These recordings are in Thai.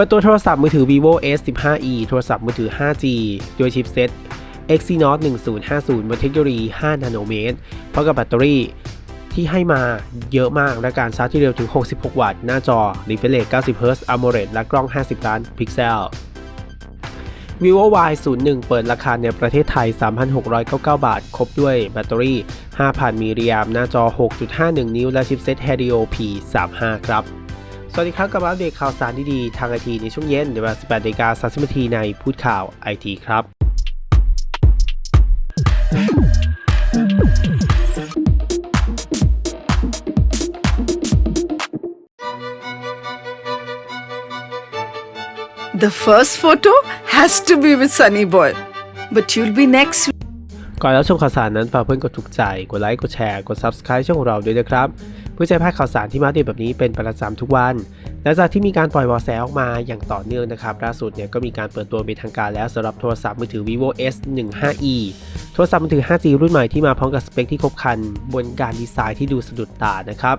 ปิดตัวโทรศัพท์มือถือ vivo s 1 5 e โทรศัพท์มือถือ 5G ด้วยชิปเซ็ต Exynos 1050 บนเทคโนโลยี 5 นาโนเมตรพร้อมกับแบตเตอรี่ที่ให้มาเยอะมาก และการชาร์จที่เร็วถึง 66 วัตต์ หน้าจอ refresh rate 90 Hz AMOLED และกล้อง 50 ล้านพิกเซล vivo y 0 1เปิดราคาในประเทศไทย 3,699 บาท ครบด้วยแบตเตอรี่ 5,000มิลลิแอมป์หน้าจอ 6.51 นิ้ว และชิปเซ็ต Helio P35 ครับ สวัสดีครับกับอัปเดตข่าวสารดีๆ ทางไอทีในช่วงเย็นเวลา 18นาฬิกา30นาทีในพูดข่าวไอทีครับ The first photo has to be with Sunny Boy. But you'll be next week. ก่อนรับชมข่าวสารนั้นฝากเพื่อนกดถูกใจ กดไลค์ กดแชร์ กด Subscribe ช่องของเราด้วยนะครับ เพื่อจะพลาดข่าวสารที่มาเดตแบบนี้เป็นประจำทุกวันหลังจากที่มีการปล่อยเบอแสออกมาอย่างต่อเนื่องนะครับล่าสุดเนี่ยก็มีการเปิดตัวเป็นทางการแล้วสำหรับโทรศัพท์มือถือ vivo s 1 5 e โทรศัพท์มือถือ 5G รุ่นใหม่ที่มาพร้อมกับสเปคที่ครบครัน บนการดีไซน์ที่ดูสะดุดตานะครับ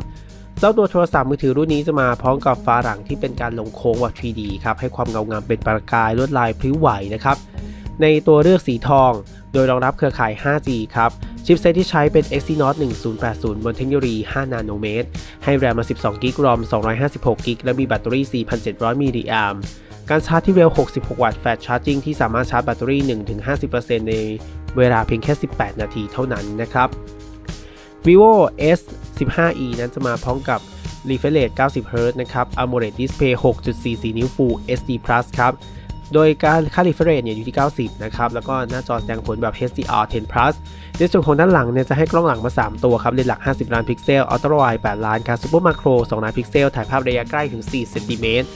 เจ้าตัวโทรศัพท์มือถือรุ่นนี้จะมาพร้อมกับฝาหลังที่เป็นการลงโค้งแบบ 3D ครับให้ความเงางามเป็นประกายลวดลายพลิ้วไหวนะครับในตัวเลือกสีทอง โดยรองรับเครือข่าย 5G ครับ ชิปเซตที่ใช้เป็น Exynos 1080 บนเทคโนโลยี 5 นาโนเมตร ให้แรมมา 12 กิก ROM 256 กิก และมีแบตเตอรี่ 4,700 มิลลิแอมป์การชาร์จที่เร็ว 66 วัตต์ Fast Charging ที่สามารถชาร์จแบตเตอรี่ 1-50%ในเวลาเพียงแค่ 18 นาทีเท่านั้นนะครับ vivo s 15e นั้นจะมาพร้อมกับ refresh rate 90 Hz นะครับ AMOLED Display 6.44 นิ้ว Full HD Plus ครับ โดยการค่า refresh เนี่ยอยู่ที่ 90 นะครับ แล้วก็หน้าจอแสดงผลแบบ HDR 10 Plus ในส่วนของด้านหลังเนี่ยจะให้กล้องหลังมา 3 ตัวครับเลนส์หลัก 50 ล้านพิกเซลอัลตร้าไวด์8ล้านครับซูเปอร์มาโคร2ล้านพิกเซล ถ่ายภาพระยะใกล้ถึง 4 เซนติเมตร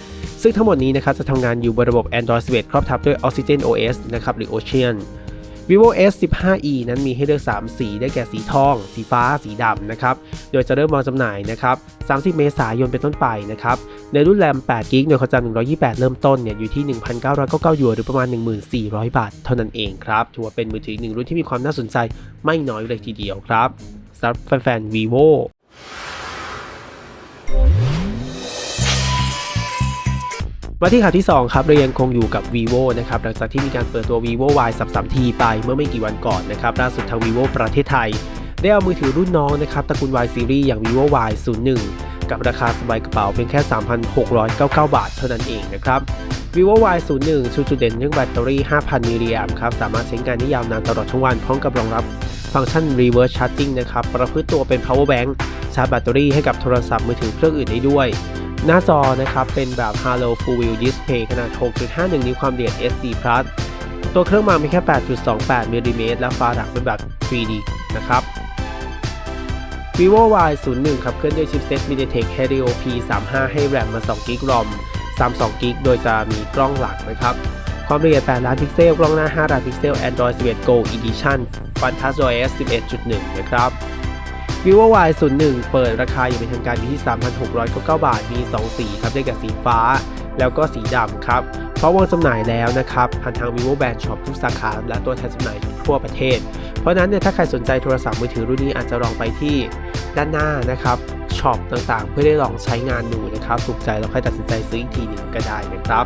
ซึ่งทั้งหมดนี้นะครับจะทำงานอยู่บนระบบ Android 11 ครอบทับด้วย Oxygen OS นะครับหรือ Ocean vivo s 15e นั้นมีให้เลือก 3 สีได้แก่สีทอง สีฟ้า สีดำนะครับ โดยจะเริ่มวางจำหน่ายนะครับ 30 เมษายนเป็นต้นไปนะครับ ในรุ่นแรม8กิกโดยความจำ128 เริ่มต้นเนี่ยอยู่ที่ 1,999หยวนหรือประมาณ 1,400 บาท เท่านั้นเองครับ ถือว่าเป็นมือถือหนึ่งรุ่นที่มีความน่าสนใจไม่น้อยเลยทีเดียวครับสำหรับแฟนๆ vivo มาที่ข่าวที่ 2 ครับเรายังคงอยู่กับ vivo นะครับหลังจากที่มีการเปิดตัว vivo y 3 3 t ไปเมื่อไม่กี่วันก่อนนะครับล่าสุดทาง vivo ประเทศไทย ได้เอามือถือรุ่นน้องนะครับตระกูล y series อย่าง vivo y 0 1กับราคาสบายกระเป๋าเพียงแค่ 3,699 บาทเท่านั้นเองนะครับ vivo y 0 1ชูจุดเด่นเรื่องแบตเตอรี่ 5,000 มิลลิแอมป์ครับสามารถใช้งานได้ยาวนานตลอดทั้งวันพร้อมกับรองรับฟังก์ชัน reverse charging นะครับประพฤติตัวเป็น power bank ชาร์จแบตเตอรี่ให้กับโทรศัพท์มือถือเครื่องอื่นได้ด้วย หน้าจอนะครับเป็นแบบ Halo Full View Display ขนาด 6.51 นิ้วความละเอียด SD Plus ตัวเครื่องมามีแค่ 8.28มิลลิเมตรและฝาหลังเป็นแบบ 3D นะครับ vivo y 0 1ขับเคลื่อนด้วยชิปเซ็ต MediaTek Helio P35 ให้แรมมา2 g b ROM 32 g b โดยจะมีกล้องหลักนะครับ ความละเอียด 8 ล้านพิกเซล กล้องหน้า 5 ล้านพิกเซล Android 11 Go Edition FunTouchOS 11.1 นะครับ vivo y 0 1เปิดราคาอย่างเป็นทางการอยู่ที่ 3,699 บาท มี 2 สีครับ ได้แก่สีฟ้า แล้วก็สีดำครับ เพราะวางจำหน่ายแล้วนะครับ ผ่านทาง vivo brand shop ทุกสาขา และตัวแทนจำหน่ายทั่วประเทศ เพราะฉะนั้นเนี่ยถ้าใครสนใจโทรศัพท์มือถือรุ่นนี้อาจจะลองไปที่ด้านหน้านะครับช็อปต่างๆ เพื่อได้ลองใช้งานดูนะครับ ถูกใจแล้วค่อยตัดสินใจซื้ออีกทีหนึ่งก็ได้นะครับ